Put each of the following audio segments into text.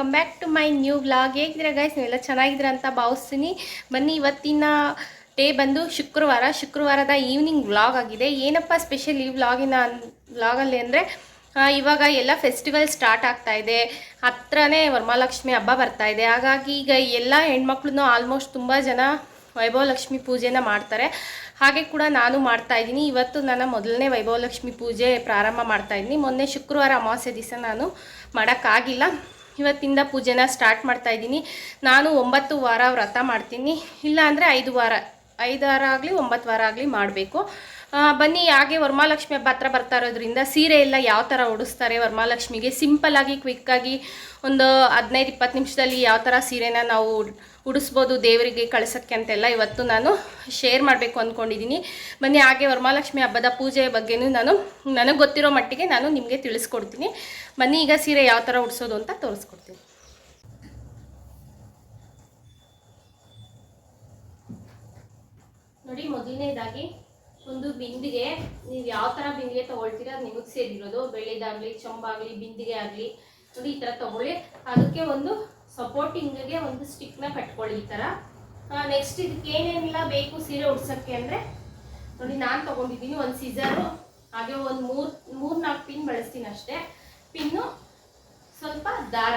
Welcome back to my new vlog ಹೇಗಿದ್ದೀರಾ guys ನೀವೆಲ್ಲ ಚೆನ್ನಾಗಿದ್ರ ಅಂತ ಭಾವಿಸ್ತೀನಿ. ಬನ್ನಿ, ಇವತ್ತಿನ ಡೇ ಬಂದು ಶುಕ್ರವಾರ. ಶುಕ್ರವಾರದ ಈವ್ನಿಂಗ್ ವ್ಲಾಗ್ ಆಗಿದೆ. ಏನಪ್ಪ ಸ್ಪೆಷಲ್ ಈ ವ್ಲಾಗಿನ ವ್ಲಾಗಲ್ಲಿ ಅಂದರೆ ಇವಾಗ ಎಲ್ಲ ಫೆಸ್ಟಿವಲ್ ಸ್ಟಾರ್ಟ್ ಆಗ್ತಾ ಇದೆ. ಹತ್ರನೇ ವರಮಹಾಲಕ್ಷ್ಮಿ ಹಬ್ಬ ಬರ್ತಾ ಇದೆ. ಹಾಗಾಗಿ ಈಗ ಎಲ್ಲ ಹೆಣ್ಮಕ್ಳು ಆಲ್ಮೋಸ್ಟ್ ತುಂಬ ಜನ ವೈಭವ ಲಕ್ಷ್ಮಿ ಪೂಜೆನ ಮಾಡ್ತಾರೆ. ಹಾಗೆ ಕೂಡ ನಾನು ಮಾಡ್ತಾ ಇದ್ದೀನಿ. ಇವತ್ತು ನನ್ನ ಮೊದಲನೇ ವೈಭವ ಲಕ್ಷ್ಮಿ ಪೂಜೆ ಪ್ರಾರಂಭ ಮಾಡ್ತಾ ಇದ್ದೀನಿ. ಮೊನ್ನೆ ಶುಕ್ರವಾರ ಅಮಾವಾಸ್ಯೆ ದಿವಸ ನಾನು ಮಾಡೋಕ್ಕಾಗಿಲ್ಲ. ಇವತ್ತಿಂದ ಪೂಜೆನ ಸ್ಟಾರ್ಟ್ ಮಾಡ್ತಾ ಇದ್ದೀನಿ. ನಾನು ಒಂಬತ್ತು ವಾರ ವ್ರತ ಮಾಡ್ತೀನಿ. ಇಲ್ಲ ಅಂದರೆ ಐದು ವಾರ ಐದು ವಾರ ಆಗಲಿ ಒಂಬತ್ತು ವಾರ ಆಗಲಿ ಮಾಡಬೇಕು. ಬನ್ನಿ, ಹಾಗೆ ವರಮಹಾಲಕ್ಷ್ಮಿ ಹಬ್ಬ ಹತ್ರ ಬರ್ತಾ ಇರೋದ್ರಿಂದ ಸೀರೆ ಎಲ್ಲ ಯಾವ ಥರ ಉಡಿಸ್ತಾರೆ ವರಮಹಾಲಕ್ಷ್ಮಿಗೆ? ಸಿಂಪಲ್ಲಾಗಿ ಕ್ವಿಕ್ಕಾಗಿ ಒಂದು ಹದಿನೈದು, ಇಪ್ಪತ್ತು ನಿಮಿಷದಲ್ಲಿ ಯಾವ ಥರ ಸೀರೆನ ನಾವು ಉಡಿಸ್ಬೋದು ದೇವರಿಗೆ ಕಳ್ಸೋಕ್ಕೆ ಅಂತೆಲ್ಲ ಇವತ್ತು ನಾನು ಶೇರ್ ಮಾಡಬೇಕು ಅಂದ್ಕೊಂಡಿದ್ದೀನಿ. ಬನ್ನಿ, ಹಾಗೆ ವರಮಹಾಲಕ್ಷ್ಮಿ ಹಬ್ಬದ ಪೂಜೆಯ ಬಗ್ಗೆನೂ ನಾನು ನನಗೆ ಗೊತ್ತಿರೋ ಮಟ್ಟಿಗೆ ನಾನು ನಿಮಗೆ ತಿಳಿಸ್ಕೊಡ್ತೀನಿ. ಬನ್ನಿ, ಈಗ ಸೀರೆ ಯಾವ ಥರ ಉಡಿಸೋದು ಅಂತ ತೋರಿಸ್ಕೊಡ್ತೀನಿ. ನೋಡಿ, ಮೊದಲನೇದಾಗಿ ಒಂದು ಬಿಂದಿಗೆ ನೀವು ಯಾವ ಥರ ಬಿಂದಿಗೆ ತೊಗೊಳ್ತೀರಾ ಅದು ನಿಮಗೆ ಸೇರಿರೋದು. ಬೆಳ್ಳಿದಾಗಲಿ, ಚೊಂಬಾಗಲಿ, ಬಿಂದಿಗೆ ಆಗಲಿ, ನೋಡಿ, ಈ ಥರ ತೊಗೊಳ್ಳಿ. ಅದಕ್ಕೆ ಒಂದು ಸಪೋರ್ಟಿಂಗ್ಗೆ ಒಂದು ಸ್ಟಿಕ್ನ ಕಟ್ಕೊಳ್ಳಿ ಈ ಥರ ನೆಕ್ಸ್ಟ್ ಇದಕ್ಕೆ ಏನೇನೆಲ್ಲ ಬೇಕು ಸೀರೆ ಉಡ್ಸೋಕ್ಕೆ ಅಂದರೆ, ನೋಡಿ ನಾನು ತೊಗೊಂಡಿದ್ದೀನಿ ಒಂದು ಸೀಸರು ಹಾಗೆ ಒಂದು ಮೂರು ಮೂರು ನಾಲ್ಕು ಪಿನ್ ಬಳಸ್ತೀನಿ ಅಷ್ಟೇ. ಪಿನ್ನು ಸ್ವಲ್ಪ ದಾರ.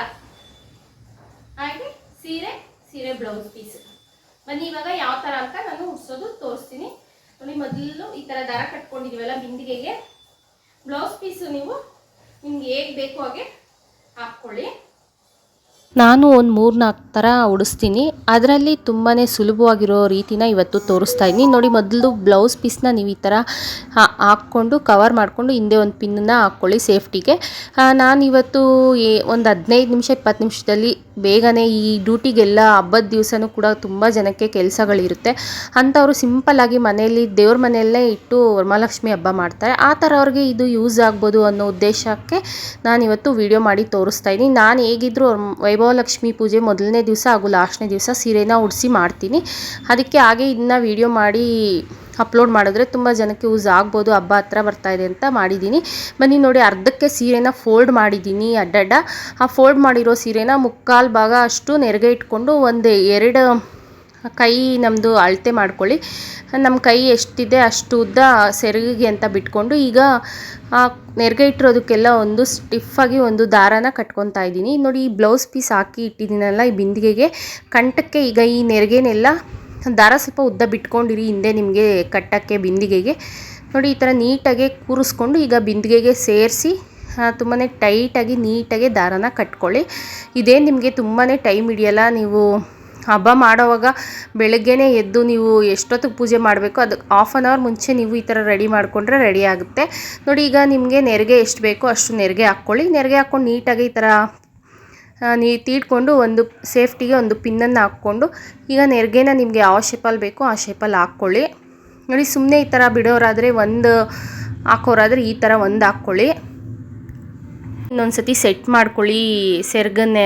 ಹಾಗೆ ಸೀರೆ ಸೀರೆ ಬ್ಲೌಸ್ ಪೀಸ್ ಬನ್ನಿ ಇವಾಗ ಯಾವ ಥರ ಅಂತ ನಾನು ಉಡ್ಸೋದು ತೋರಿಸ್ತೀನಿ. ನೋಡಿ ಮೊದಲು ಈ ಥರ ದಾರ ಕಟ್ಕೊಂಡಿದ್ದೀವಲ್ಲ ಬಿಂದಿಗೆಗೆ. ಬ್ಲೌಸ್ ಪೀಸು ನೀವು ನಿಮ್ಗೆ ಹೇಗೆ ಬೇಕು ಹಾಗೆ ಹಾಕ್ಕೊಳ್ಳಿ. ನಾನು ಒಂದು ಮೂರು ನಾಲ್ಕು ಥರ ಉಡಿಸ್ತೀನಿ. ಅದರಲ್ಲಿ ತುಂಬಾ ಸುಲಭವಾಗಿರೋ ರೀತಿನ ಇವತ್ತು ತೋರಿಸ್ತಾ ಇದ್ದೀನಿ. ನೋಡಿ ಮೊದಲು ಬ್ಲೌಸ್ ಪೀಸ್ನ ನೀವು ಈ ಥರ ಹಾಕ್ಕೊಂಡು ಕವರ್ ಮಾಡಿಕೊಂಡು, ಹಿಂದೆ ಒಂದು ಪಿನ್ನನ್ನ ಹಾಕ್ಕೊಳ್ಳಿ ಸೇಫ್ಟಿಗೆ. ನಾನಿವತ್ತು ಒಂದು ಹದಿನೈದು ನಿಮಿಷ, ಇಪ್ಪತ್ತು ನಿಮಿಷದಲ್ಲಿ ಬೇಗನೆ ಈ ಡ್ಯೂಟಿಗೆಲ್ಲ ಹಬ್ಬದ ದಿವಸನೂ ಕೂಡ ತುಂಬ ಜನಕ್ಕೆ ಕೆಲಸಗಳಿರುತ್ತೆ. ಅಂಥವ್ರು ಸಿಂಪಲ್ಲಾಗಿ ಮನೆಯಲ್ಲಿ, ದೇವ್ರ ಮನೆಯಲ್ಲೇ ಇಟ್ಟು ವರಮಹಾಲಕ್ಷ್ಮಿ ಹಬ್ಬ ಮಾಡ್ತಾರೆ. ಆ ಥರ ಅವ್ರಿಗೆ ಇದು ಯೂಸ್ ಆಗ್ಬೋದು ಅನ್ನೋ ಉದ್ದೇಶಕ್ಕೆ ನಾನು ಇವತ್ತು ವಿಡಿಯೋ ಮಾಡಿ ತೋರಿಸ್ತಾ ಇದ್ದೀನಿ. ನಾನು ಹೇಗಿದ್ದರೂ ವೈಭವ ಲಕ್ಷ್ಮಿ ಪೂಜೆ ಮೊದಲನೇ ದಿವಸ ಹಾಗೂ ಲಾಸ್ಟ್ನೇ ದಿವಸ ಸೀರೆನ ಉಡಿಸಿ ಮಾಡ್ತೀನಿ. ಅದಕ್ಕೆ ಹಾಗೆ ಇದನ್ನ ವಿಡಿಯೋ ಮಾಡಿ ಅಪ್ಲೋಡ್ ಮಾಡಿದ್ರೆ ತುಂಬ ಜನಕ್ಕೆ ಯೂಸ್ ಆಗ್ಬೋದು. ಹಬ್ಬ ಹತ್ರ ಬರ್ತಾ ಇದೆ ಅಂತ ಮಾಡಿದ್ದೀನಿ. ಬನ್ನಿ ನೋಡಿ, ಅರ್ಧಕ್ಕೆ ಸೀರೆನ ಫೋಲ್ಡ್ ಮಾಡಿದ್ದೀನಿ ಅಡ್ಡಡ್ಡ. ಆ ಫೋಲ್ಡ್ ಮಾಡಿರೋ ಸೀರೆನ ಮುಕ್ಕಾಲು ಭಾಗ ಅಷ್ಟು ನೆರಿಗೆ ಇಟ್ಕೊಂಡು ಒಂದು ಎರಡು ಕೈ ನಮ್ಮದು ಅಳತೆ ಮಾಡ್ಕೊಳ್ಳಿ. ನಮ್ಮ ಕೈ ಎಷ್ಟಿದೆ ಅಷ್ಟು ಉದ್ದ ಸೆರಗಿಗೆ ಅಂತ ಬಿಟ್ಕೊಂಡು ಈಗ, ಆ ನೆರಿಗೆ ಇಟ್ಟಿರೋದಕ್ಕೆಲ್ಲ ಒಂದು ಸ್ಟಿಫಾಗಿ ಒಂದು ದಾರಾನ ಕಟ್ಕೊತಾ ಇದ್ದೀನಿ. ನೋಡಿ ಈ ಬ್ಲೌಸ್ ಪೀಸ್ ಹಾಕಿ ಇಟ್ಟಿದ್ದೀನಲ್ಲ ಈ ಬಿಂದಿಗೆಗೆ. ಕಂಠಕ್ಕೆ ಈಗ ಈ ನೆರಿಗೆನೆಲ್ಲ ದಾರ ಸ್ವಲ್ಪ ಉದ್ದ ಬಿಟ್ಕೊಂಡಿರಿ ಹಿಂದೆ ನಿಮಗೆ ಕಟ್ಟಕ್ಕೆ ಬಿಂದಿಗೆಗೆ. ನೋಡಿ ಈ ಥರ ನೀಟಾಗಿ ಕೂರಿಸ್ಕೊಂಡು ಈಗ ಬಿಂದಿಗೆಗೆ ಸೇರಿಸಿ ತುಂಬಾ ಟೈಟಾಗಿ ನೀಟಾಗಿ ದಾರನ ಕಟ್ಕೊಳ್ಳಿ. ಇದೇ ನಿಮಗೆ ತುಂಬಾ ಟೈಮ್ ಹಿಡಿಯಲ್ಲ ನೀವು ಹಬ್ಬ ಮಾಡೋವಾಗ ಬೆಳಗ್ಗೆನೇ ಎದ್ದು ನೀವು ಎಷ್ಟೊತ್ತಿಗೆ ಪೂಜೆ ಮಾಡಬೇಕು, ಅದು ಹಾಫ್ ಆನ್ ಅವರ್ ಮುಂಚೆ ನೀವು ಈ ಥರ ರೆಡಿ ಮಾಡಿಕೊಂಡ್ರೆ ರೆಡಿ ಆಗುತ್ತೆ. ನೋಡಿ, ಈಗ ನಿಮಗೆ ನೆರಿಗೆ ಎಷ್ಟು ಬೇಕೋ ಅಷ್ಟು ನೆರಿಗೆ ಹಾಕ್ಕೊಳ್ಳಿ. ನೆರಿಗೆ ಹಾಕ್ಕೊಂಡು ನೀಟಾಗಿ ಈ ಥರ ನೀ ತೀಡ್ಕೊಂಡು ಒಂದು ಸೇಫ್ಟಿಗೆ ಒಂದು ಪಿನ್ನನ್ನು ಹಾಕ್ಕೊಂಡು, ಈಗ ನೆರಿಗೆನ ನಿಮಗೆ ಯಾವ ಶೇಪಲ್ಲಿ ಬೇಕೋ ಆ ಶೇಪಲ್ಲಿ ಹಾಕ್ಕೊಳ್ಳಿ. ನೋಡಿ ಸುಮ್ಮನೆ ಈ ಥರ ಬಿಡೋರಾದರೆ ಒಂದು ಹಾಕೋರಾದರೆ ಈ ಥರ ಒಂದು ಹಾಕ್ಕೊಳ್ಳಿ. ಇನ್ನೊಂದು ಸತಿ ಸೆಟ್ ಮಾಡ್ಕೊಳ್ಳಿ. ಸೆರ್ಗನ್ನ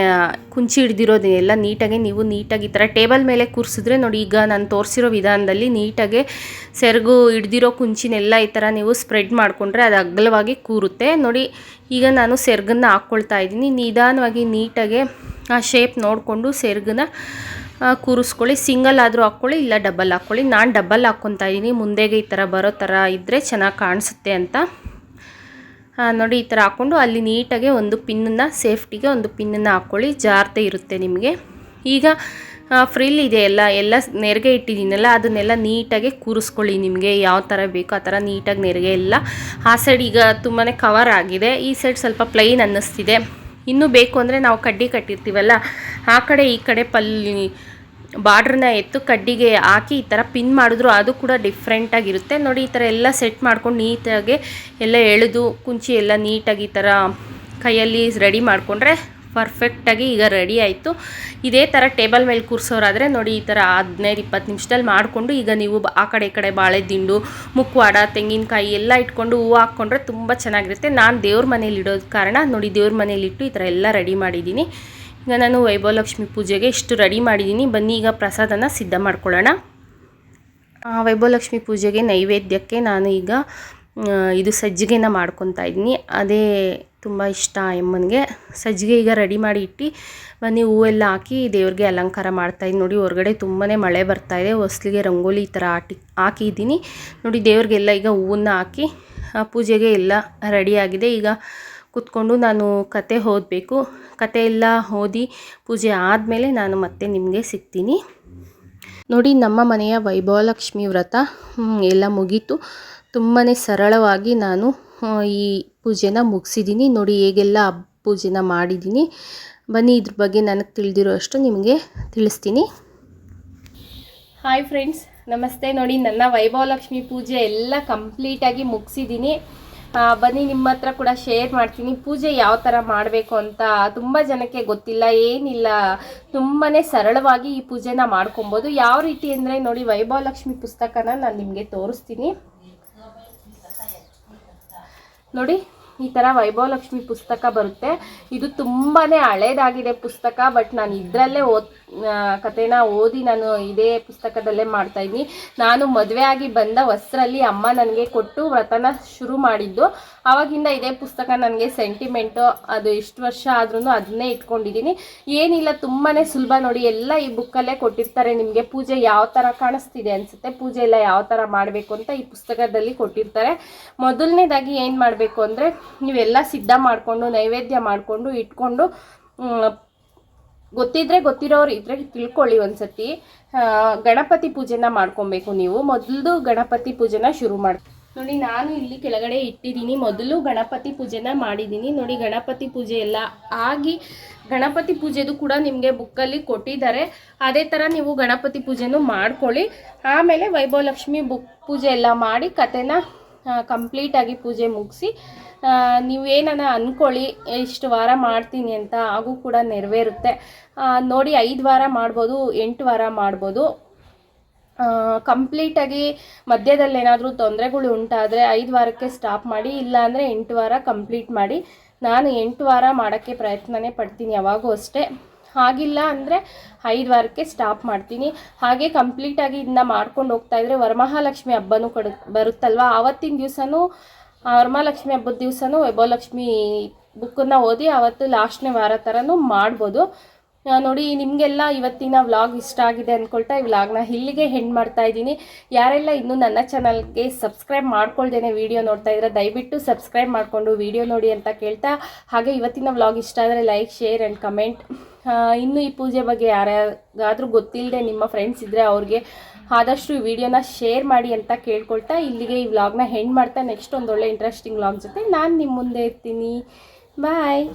ಕುಂಚಿ ಹಿಡ್ದಿರೋದನ್ನೆಲ್ಲ ನೀಟಾಗಿ ನೀವು ನೀಟಾಗಿ ಈ ಥರ ಟೇಬಲ್ ಮೇಲೆ ಕೂರಿಸಿದ್ರೆ ನೋಡಿ, ಈಗ ನಾನು ತೋರಿಸಿರೋ ವಿಧಾನದಲ್ಲಿ ನೀಟಾಗಿ ಸೆರಗು ಹಿಡ್ದಿರೋ ಕುಂಚಿನೆಲ್ಲ ಈ ಥರ ನೀವು ಸ್ಪ್ರೆಡ್ ಮಾಡಿಕೊಂಡ್ರೆ ಅದು ಅಗಲವಾಗಿ ಕೂರುತ್ತೆ. ನೋಡಿ, ಈಗ ನಾನು ಸೆರ್ಗನ್ನ ಹಾಕ್ಕೊಳ್ತಾ ಇದ್ದೀನಿ. ನಿಧಾನವಾಗಿ ನೀಟಾಗಿ ಆ ಶೇಪ್ ನೋಡಿಕೊಂಡು ಸೆರ್ಗನ್ನ ಕೂರಿಸ್ಕೊಳ್ಳಿ. ಸಿಂಗಲ್ ಆದರೂ ಹಾಕ್ಕೊಳ್ಳಿ, ಇಲ್ಲ ಡಬಲ್ ಹಾಕ್ಕೊಳ್ಳಿ. ನಾನು ಡಬಲ್ ಹಾಕ್ಕೊತಾ ಇದ್ದೀನಿ. ಮುಂದೆಗೆ ಈ ಥರ ಬರೋ ಥರ ಇದ್ದರೆ ಚೆನ್ನಾಗಿ ಕಾಣಿಸುತ್ತೆ ಅಂತ. ನೋಡಿ, ಈ ಥರ ಹಾಕ್ಕೊಂಡು ಅಲ್ಲಿ ನೀಟಾಗಿ ಒಂದು ಪಿನ್ನನ್ನು, ಸೇಫ್ಟಿಗೆ ಒಂದು ಪಿನ್ನನ್ನು ಹಾಕ್ಕೊಳ್ಳಿ. ಜಾರತೆ ಇರುತ್ತೆ ನಿಮಗೆ. ಈಗ ಫ್ರಿಲ್ ಇದೆ ಎಲ್ಲ ಎಲ್ಲ ನೆರಿಗೆ ಇಟ್ಟಿದ್ದೀನಲ್ಲ, ಅದನ್ನೆಲ್ಲ ನೀಟಾಗಿ ಕೂರಿಸ್ಕೊಳ್ಳಿ ನಿಮಗೆ. ಯಾವ ಥರ ಬೇಕೋ ಆ ಥರ ನೀಟಾಗಿ ನೆರಿಗೆ ಎಲ್ಲ. ಆ ಸೈಡ್ ಈಗ ತುಂಬಾ ಕವರ್ ಆಗಿದೆ. ಈ ಸೈಡ್ ಸ್ವಲ್ಪ ಪ್ಲೈನ್ ಅನ್ನಿಸ್ತಿದೆ. ಇನ್ನೂ ಬೇಕು ಅಂದರೆ ನಾವು ಕಡ್ಡಿ ಕಟ್ಟಿರ್ತೀವಲ್ಲ, ಆ ಕಡೆ ಈ ಕಡೆ ಪಲ್ಲಿ ಬಾರ್ಡ್ರನ್ನ ಎತ್ತು ಕಡ್ಡಿಗೆ ಹಾಕಿ ಈ ಥರ ಪಿನ್ ಮಾಡಿದ್ರು ಅದು ಕೂಡ ಡಿಫ್ರೆಂಟಾಗಿರುತ್ತೆ ನೋಡಿ, ಈ ಥರ ಎಲ್ಲ ಸೆಟ್ ಮಾಡ್ಕೊಂಡು ನೀಟಾಗಿ ಎಲ್ಲ ಎಳೆದು, ಕುಂಚಿ ಎಲ್ಲ ನೀಟಾಗಿ ಈ ಥರ ಕೈಯಲ್ಲಿ ರೆಡಿ ಮಾಡಿಕೊಂಡ್ರೆ ಪರ್ಫೆಕ್ಟಾಗಿ ಈಗ ರೆಡಿ ಆಯಿತು. ಇದೇ ಥರ ಟೇಬಲ್ ಮೇಲೆ ಕೂರಿಸೋರಾದರೆ ನೋಡಿ, ಈ ಥರ ಹದಿನೈದು, ಇಪ್ಪತ್ತು ನಿಮಿಷದಲ್ಲಿ ಮಾಡಿಕೊಂಡು ಈಗ ನೀವು ಆ ಕಡೆ ಈ ಕಡೆ ಬಾಳೆ ದಿಂಡು ತೆಂಗಿನಕಾಯಿ ಎಲ್ಲ ಇಟ್ಕೊಂಡು ಹೂವು ಹಾಕ್ಕೊಂಡ್ರೆ ತುಂಬ ಚೆನ್ನಾಗಿರುತ್ತೆ. ನಾನು ದೇವ್ರ ಮನೇಲಿ ಇಡೋದು ಕಾರಣ ನೋಡಿ, ದೇವ್ರ ಮನೇಲಿಟ್ಟು ಈ ಥರ ಎಲ್ಲ ರೆಡಿ ಮಾಡಿದ್ದೀನಿ. ಈಗ ನಾನು ವೈಭವಲಕ್ಷ್ಮಿ ಪೂಜೆಗೆ ಇಷ್ಟು ರೆಡಿ ಮಾಡಿದ್ದೀನಿ. ಬನ್ನಿ, ಈಗ ಪ್ರಸಾದನ ಸಿದ್ಧ ಮಾಡ್ಕೊಳ್ಳೋಣ. ವೈಭವಲಕ್ಷ್ಮಿ ಪೂಜೆಗೆ ನೈವೇದ್ಯಕ್ಕೆ ನಾನು ಈಗ ಇದು ಸಜ್ಜಿಗೆನ ಮಾಡ್ಕೊತಾ ಇದ್ದೀನಿ. ಅದೇ ತುಂಬ ಇಷ್ಟ ಅಮ್ಮನಿಗೆ. ಸಜ್ಜಿಗೆ ಈಗ ರೆಡಿ ಮಾಡಿ ಇಟ್ಟು, ಬನ್ನಿ, ಹೂವೆಲ್ಲ ಹಾಕಿ ದೇವ್ರಿಗೆ ಅಲಂಕಾರ ಮಾಡ್ತಾಯಿದ್ದೀನಿ ನೋಡಿ, ಹೊರಗಡೆ ತುಂಬಾ ಮಳೆ ಬರ್ತಾ ಇದೆ. ಹೊಸ್ಲಿಗೆ ರಂಗೋಲಿ ಈ ಥರ ಹಾಕಿ ಹಾಕಿದ್ದೀನಿ. ನೋಡಿ, ದೇವ್ರಿಗೆಲ್ಲ ಈಗ ಹೂವನ್ನು ಹಾಕಿ ಪೂಜೆಗೆ ಎಲ್ಲ ರೆಡಿಯಾಗಿದೆ ಈಗ ಕೂತ್ಕೊಂಡು ನಾನು ಕತೆ ಓದಬೇಕು. ಕತೆ ಎಲ್ಲ ಓದಿ ಪೂಜೆ ಆದಮೇಲೆ ನಾನು ಮತ್ತೆ ನಿಮಗೆ ಸಿಗ್ತೀನಿ. ನೋಡಿ, ನಮ್ಮ ಮನೆಯ ವೈಭವಲಕ್ಷ್ಮಿ ವ್ರತ ಎಲ್ಲ ಮುಗೀತು. ತುಂಬಾ ಸರಳವಾಗಿ ನಾನು ಈ ಪೂಜೆನ ಮುಗಿಸಿದ್ದೀನಿ. ನೋಡಿ, ಹೇಗೆಲ್ಲ ಪೂಜೆನ ಮಾಡಿದ್ದೀನಿ. ಬನ್ನಿ, ಇದ್ರ ಬಗ್ಗೆ ನನಗೆ ತಿಳಿದಿರೋ ಅಷ್ಟು ನಿಮಗೆ ತಿಳಿಸ್ತೀನಿ. ಹಾಯ್ ಫ್ರೆಂಡ್ಸ್ ನಮಸ್ತೆ. ನೋಡಿ, ನನ್ನ ವೈಭವಲಕ್ಷ್ಮಿ ಪೂಜೆ ಎಲ್ಲ ಕಂಪ್ಲೀಟಾಗಿ ಮುಗಿಸಿದ್ದೀನಿ. ಬನ್ನಿ, ನಿಮ್ಮ ಹತ್ರ ಕೂಡ ಶೇರ್ ಮಾಡ್ತೀನಿ. ಪೂಜೆ ಯಾವ ಥರ ಮಾಡಬೇಕು ಅಂತ ತುಂಬ ಜನಕ್ಕೆ ಗೊತ್ತಿಲ್ಲ, ಏನಿಲ್ಲ. ತುಂಬಾ ಸರಳವಾಗಿ ಈ ಪೂಜೆನ ಮಾಡ್ಕೊಬೋದು. ಯಾವ ರೀತಿ ಅಂದರೆ ನೋಡಿ, ವೈಭವಲಕ್ಷ್ಮಿ ಪುಸ್ತಕನ ನಾನು ನಿಮಗೆ ತೋರಿಸ್ತೀನಿ. ನೋಡಿ, ಈ ಥರ ವೈಭವಲಕ್ಷ್ಮಿ ಪುಸ್ತಕ ಬರುತ್ತೆ. ಇದು ತುಂಬಾ ಹಳೇದಾಗಿದೆ ಪುಸ್ತಕ, ಬಟ್ ನಾನು ಇದರಲ್ಲೇ ಓದ್ ಕಥೆನ ಓದಿ ನಾನು ಇದೇ ಪುಸ್ತಕದಲ್ಲೇ ಮಾಡ್ತಾ ಇದ್ದೀನಿ ನಾನು ಮದುವೆ ಆಗಿ ಬಂದ ವಸ್ತ್ರಲ್ಲಿ ಅಮ್ಮ ನನಗೆ ಕೊಟ್ಟು ವ್ರತನ ಶುರು ಮಾಡಿದ್ದು. ಆವಾಗಿಂದ ಇದೇ ಪುಸ್ತಕ ನನಗೆ ಸೆಂಟಿಮೆಂಟು, ಅದು ಎಷ್ಟು ವರ್ಷ ಆದ್ರೂ ಅದನ್ನೇ ಇಟ್ಕೊಂಡಿದ್ದೀನಿ. ಏನಿಲ್ಲ ತುಂಬಾ ಸುಲಭ ನೋಡಿ, ಎಲ್ಲ ಈ ಬುಕ್ಕಲ್ಲೇ ಕೊಟ್ಟಿರ್ತಾರೆ ನಿಮಗೆ. ಪೂಜೆ ಯಾವ ಥರ ಕಾಣಿಸ್ತಿದೆ ಅನಿಸುತ್ತೆ? ಪೂಜೆ ಎಲ್ಲ ಯಾವ ಥರ ಮಾಡಬೇಕು ಅಂತ ಈ ಪುಸ್ತಕದಲ್ಲಿ ಕೊಟ್ಟಿರ್ತಾರೆ. ಮೊದಲನೇದಾಗಿ ಏನು ಮಾಡಬೇಕು ಅಂದರೆ, ನೀವೆಲ್ಲ ಸಿದ್ಧ ಮಾಡಿಕೊಂಡು, ನೈವೇದ್ಯ ಮಾಡಿಕೊಂಡು, ಇಟ್ಕೊಂಡು ಗೊತ್ತಿದ್ರೆ ಗೊತ್ತಿರೋರು ಇದ್ರೆ ತಿಳ್ಕೊಳ್ಳಿ ಒಂದ್ಸತಿ. ಗಣಪತಿ ಪೂಜೆನ ಮಾಡ್ಕೊಬೇಕು ನೀವು. ಮೊದಲು ಗಣಪತಿ ಪೂಜೆನ ಶುರು ಮಾಡಿ. ನೋಡಿ, ನಾನು ಇಲ್ಲಿ ಕೆಳಗಡೆ ಇಟ್ಟಿದ್ದೀನಿ. ಮೊದಲು ಗಣಪತಿ ಪೂಜೆನ ಮಾಡಿದ್ದೀನಿ. ನೋಡಿ, ಗಣಪತಿ ಪೂಜೆ ಎಲ್ಲ ಆಗಿ ಗಣಪತಿ ಪೂಜೆದು ಕೂಡ ನಿಮಗೆ ಬುಕ್ಕಲ್ಲಿ ಕೊಟ್ಟಿದ್ದಾರೆ. ಅದೇ ಥರ ನೀವು ಗಣಪತಿ ಪೂಜೆನೂ ಮಾಡ್ಕೊಳ್ಳಿ. ಆಮೇಲೆ ವೈಭವಲಕ್ಷ್ಮಿ ಬುಕ್ ಪೂಜೆ ಎಲ್ಲ ಮಾಡಿ ಕತೆನ ಕಂಪ್ಲೀಟಾಗಿ ಪೂಜೆ ಮುಗಿಸಿ ನೀವೇನ ಅಂದ್ಕೊಳ್ಳಿ ಇಷ್ಟು ವಾರ ಮಾಡ್ತೀನಿ ಅಂತ ಹಾಗೂ ಕೂಡ ನೆರವೇರುತ್ತೆ. ನೋಡಿ ಐದು ವಾರ ಮಾಡ್ಬೋದು, ಎಂಟು ವಾರ ಮಾಡ್ಬೋದು. ಕಂಪ್ಲೀಟಾಗಿ ಮಧ್ಯದಲ್ಲಿ ಏನಾದರೂ ತೊಂದರೆಗಳು ಉಂಟಾದರೆ ಐದು ವಾರಕ್ಕೆ ಸ್ಟಾಪ್ ಮಾಡಿ, ಇಲ್ಲಾಂದರೆ ಎಂಟು ವಾರ ಕಂಪ್ಲೀಟ್ ಮಾಡಿ. ನಾನು ಎಂಟು ವಾರ ಮಾಡೋಕ್ಕೆ ಪ್ರಯತ್ನನೇ ಪಡ್ತೀನಿ, ಯಾವಾಗೂ ಅಷ್ಟೇ. ಆಗಿಲ್ಲ ಅಂದರೆ ಐದು ವಾರಕ್ಕೆ ಸ್ಟಾಪ್ ಮಾಡ್ತೀನಿ. ಹಾಗೆ ಕಂಪ್ಲೀಟಾಗಿ ಇದನ್ನ ಮಾಡ್ಕೊಂಡು ಹೋಗ್ತಾ ಇದ್ರೆ ವರಮಹಾಲಕ್ಷ್ಮಿ ಹಬ್ಬನೂ ಕಡ, ಬರುತ್ತಲ್ವ? ಆವತ್ತಿನ ದಿವಸನೂ ವರಮಹಾಲಕ್ಷ್ಮಿ ಹಬ್ಬದ ದಿವಸನೂ ವೈಭವಲಕ್ಷ್ಮಿ ಬುಕ್ಕನ್ನು ಓದಿ ಅವತ್ತು ಲಾಸ್ಟ್ನೇ ವಾರ ಥರನೂ ಮಾಡ್ಬೋದು. ನೋಡಿ, ನಿಮಗೆಲ್ಲ ಇವತ್ತಿನ ವ್ಲಾಗ್ ಇಷ್ಟ ಆಗಿದೆ ಅಂದ್ಕೊಳ್ತಾ ಈ ವ್ಲಾಗ್ನ ಇಲ್ಲಿಗೆ ಹೆಂಡ್ ಮಾಡ್ತಾ ಇದ್ದೀನಿ. ಯಾರೆಲ್ಲ ಇನ್ನೂ ನನ್ನ ಚಾನಲ್ಗೆ ಸಬ್ಸ್ಕ್ರೈಬ್ ಮಾಡ್ಕೊಳ್ದೇನೆ ವಿಡಿಯೋ ನೋಡ್ತಾ ಇದ್ರೆ ದಯವಿಟ್ಟು ಸಬ್ಸ್ಕ್ರೈಬ್ ಮಾಡಿಕೊಂಡು ವೀಡಿಯೋ ನೋಡಿ ಅಂತ ಕೇಳ್ತಾ. ಹಾಗೆ ಇವತ್ತಿನ ವ್ಲಾಗ್ ಇಷ್ಟ ಆದರೆ ಲೈಕ್ ಶೇರ್ ಆ್ಯಂಡ್ ಕಮೆಂಟ್ ಇನ್ನು ಈ ಪೂಜೆ ಬಗ್ಗೆ ಯಾರ್ಯಾರಾದರೂ ಗೊತ್ತಿಲ್ಲದೆ ನಿಮ್ಮ ಫ್ರೆಂಡ್ಸ್ ಇದ್ದರೆ ಅವ್ರಿಗೆ ಆದಷ್ಟು ಈ ವಿಡಿಯೋನ ಶೇರ್ ಮಾಡಿ ಅಂತ ಕೇಳ್ಕೊಳ್ತಾ ಇಲ್ಲಿಗೆ ಈ ವ್ಲಾಗ್ನ ಹೆಂಡ್ ಮಾಡ್ತಾ. ನೆಕ್ಸ್ಟ್ ಒಂದೊಳ್ಳೆ ಇಂಟ್ರೆಸ್ಟಿಂಗ್ ವ್ಲಾಗ್ ಜೊತೆ ನಾನು ನಿಮ್ಮ ಮುಂದೆ ಇರ್ತೀನಿ. ಬಾಯ್